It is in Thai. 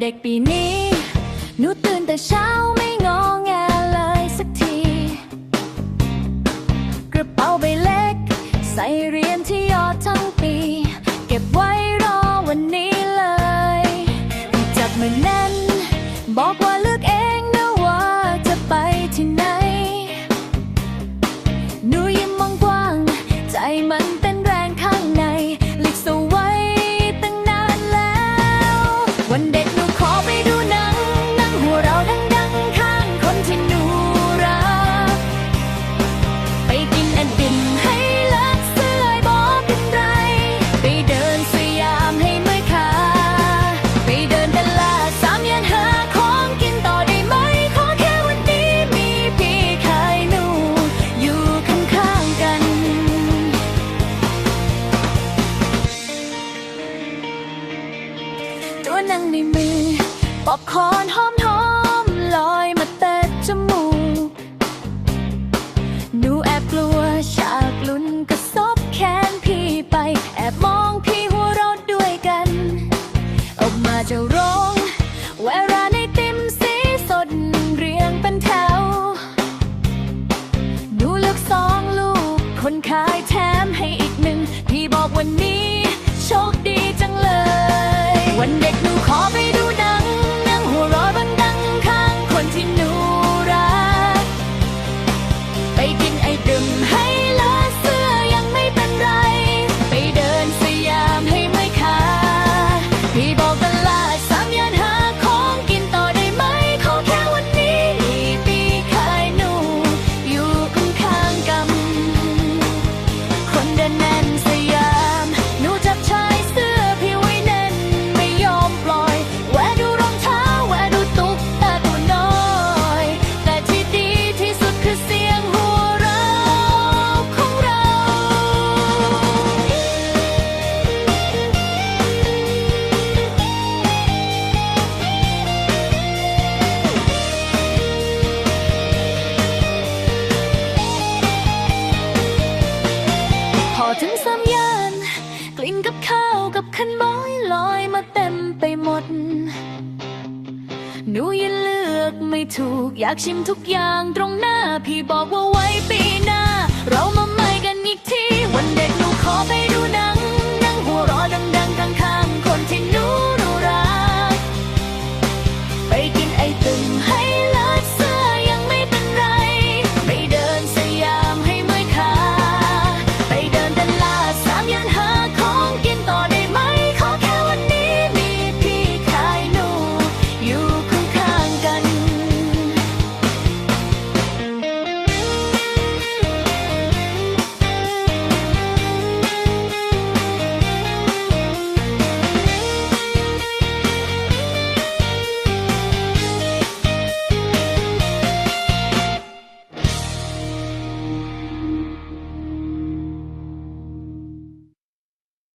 เด็กปีนี้ หนูตื่นแต่เช้าไม่งองแงเลยสักที กระเป๋าใบเล็ก ใส่เรียนที่ยอดทั้งปี เก็บไว้รอวันนี้เลยจับมือแน่ ป๊อปคอนหอมหอมลอยมาเตะจมูกหนูแอบกลัวฉากลุ้นก็ซบแขนพี่ไป แอบมองพี่หัวเราะด้วยกัน ออกมาจะร้องแววร้านไอติมสีสดเรียงเป็นแถวหนูเลือกสองลูก คนขายแถมให้อีกหนึ่งพี่บอกวันนี้ กับข้าวกับขนมอยลอยมาเต็มไปหมด หนูยังเลือกไม่ถูก อยากชิมทุกอย่างตรงหน้า พี่บอกว่าไว้ปีหน้า เรา